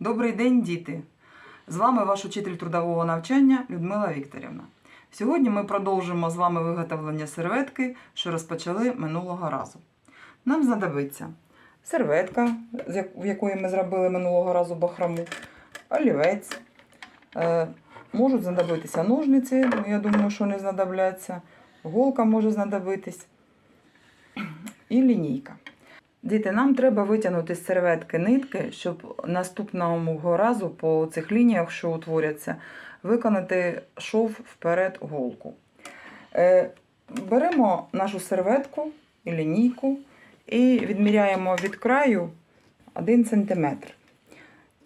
Добрий день, діти! З вами ваш учитель трудового навчання Людмила Вікторівна. Сьогодні ми продовжимо з вами виготовлення серветки, що розпочали минулого разу. Нам знадобиться серветка, в якої ми зробили минулого разу бахрому, олівець. Е, можуть знадобитися ножниці, ну, я думаю, що не знадобляться. Голка може знадобитись. І лінійка. Діти, нам треба витягнути з серветки нитки, щоб наступного разу по цих лініях, що утворяться, виконати шов вперед голку. Е, беремо нашу серветку і лінійку і відміряємо від краю 1 см.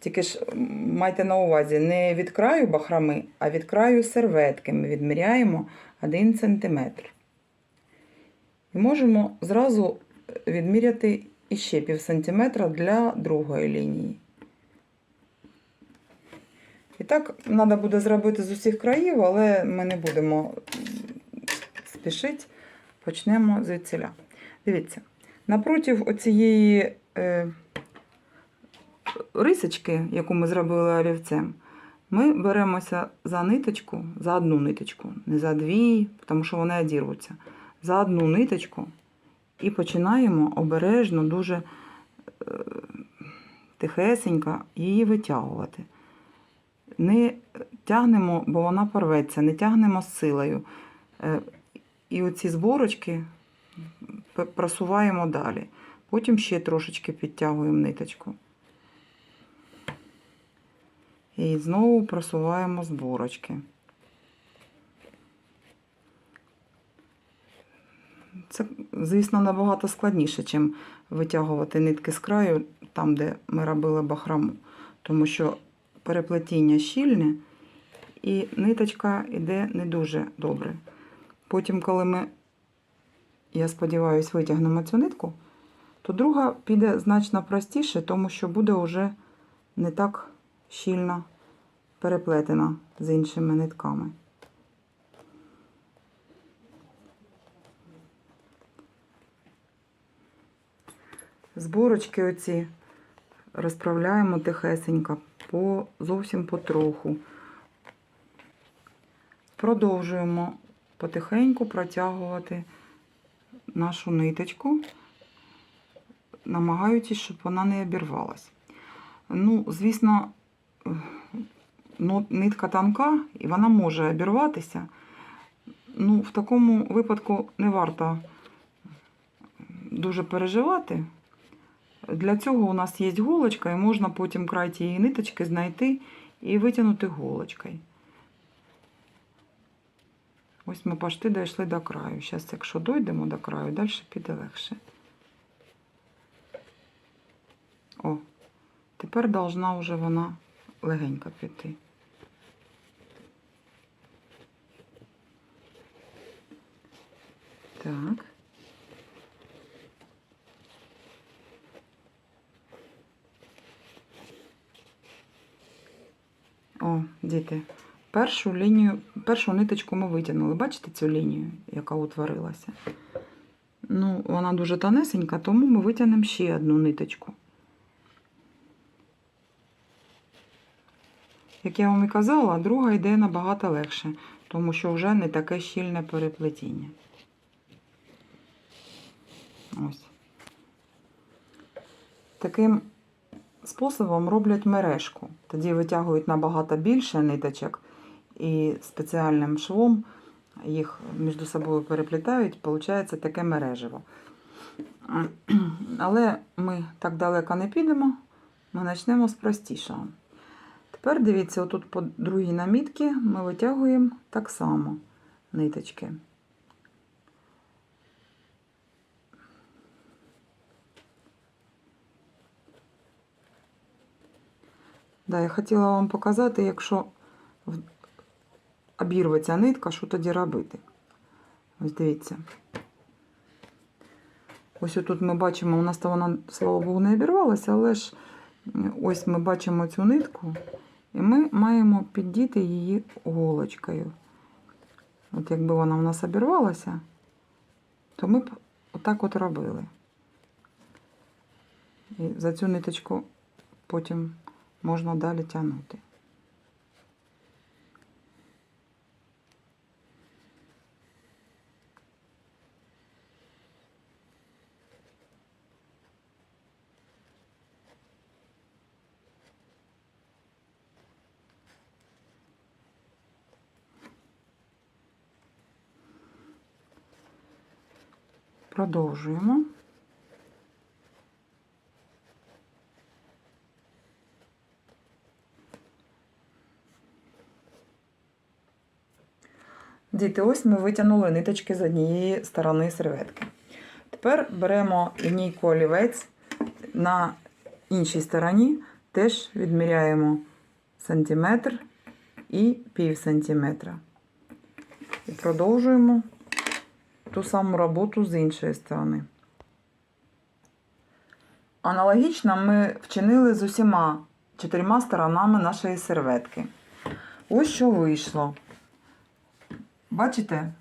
Тільки ж майте на увазі, не від краю бахрами, а від краю серветки ми відміряємо 1 см. І можемо зразу відміряти іще пів сантиметра для другої лінії. І так треба буде зробити з усіх країв, але ми не будемо спішити. Почнемо звідсіля. Дивіться, напротив оцієї е, рисочки, яку ми зробили олівцем, ми беремося за ниточку, за одну ниточку, не за дві, тому що вони одірвуться. За одну ниточку і починаємо обережно, дуже е, тихесенько її витягувати. Не тягнемо, бо вона порветься, не тягнемо з силою. Е, І оці зборочки просуваємо далі. Потім ще трошечки підтягуємо ниточку. І знову просуваємо зборочки. Це, звісно, набагато складніше, ніж витягувати нитки з краю, там, де ми робили бахрому. Тому що переплетіння щільне і ниточка йде не дуже добре. Потім, коли ми, я сподіваюся, витягнемо цю нитку, то друга піде значно простіше, тому що буде вже не так щільно переплетена з іншими нитками. Зборочки оці розправляємо тихесенько, по, зовсім потроху. Продовжуємо потихеньку протягувати нашу ниточку, намагаючись, щоб вона не обірвалась. Ну, звісно, нитка тонка і вона може обірватися. Ну, в такому випадку не варто дуже переживати. Для цього у нас є голочка, і можна потім край тієї ниточки знайти і витягнути голочкою. Ось ми почти дійшли до краю. Зараз, якщо дійдемо до краю, далі піде легше. О, тепер должна вже вона легенько піти. Так. Діти. Першу лінію, першу ниточку ми витягнули. Бачите цю лінію, яка утворилася? Ну, вона дуже тонесенька, тому ми витягнемо ще одну ниточку. Як я вам і казала, друга йде набагато легше, тому що вже не таке щільне переплетіння. Ось. Таким способом роблять мережку. Тоді витягують набагато більше ниточок і спеціальним швом їх між собою переплітають, виходить таке мережево. Але ми так далеко не підемо, ми почнемо з простішого. Тепер дивіться, отут по другій намітці ми витягуємо так само ниточки. Да, я хотіла вам показати, якщо обірветься нитка, що тоді робити. Ось дивіться. Ось тут ми бачимо, у нас то вона, слава Богу, не обірвалася, але ж ось ми бачимо цю нитку, і ми маємо піддіти її голочкою. От якби вона в нас обірвалася, то ми б отак от робили. І за цю ниточку потім можна далі тягнути. Продовжуємо. Діти, ось ми витягнули ниточки з однієї сторони серветки. Тепер беремо лінійку олівець на іншій стороні, теж відміряємо сантиметр і пів сантиметра. І продовжуємо ту саму роботу з іншої сторони. Аналогічно ми вчинили з усіма чотирма сторонами нашої серветки. Ось що вийшло. Бачите?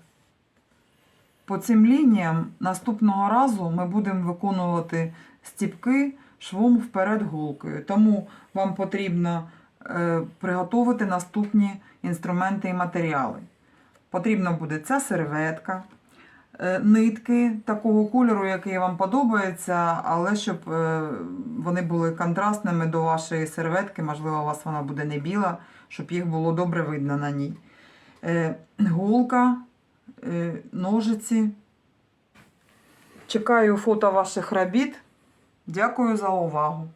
По цим лініям наступного разу ми будемо виконувати стіпки швом вперед голкою. Тому вам потрібно е, приготувати наступні інструменти і матеріали. Потрібна буде ця серветка, е, нитки такого кольору, який вам подобається, але щоб е, вони були контрастними до вашої серветки, можливо, у вас вона буде не біла, щоб їх було добре видно на ній. Е, Голка, е, ножиці. Чекаю фото ваших робіт. Дякую за увагу.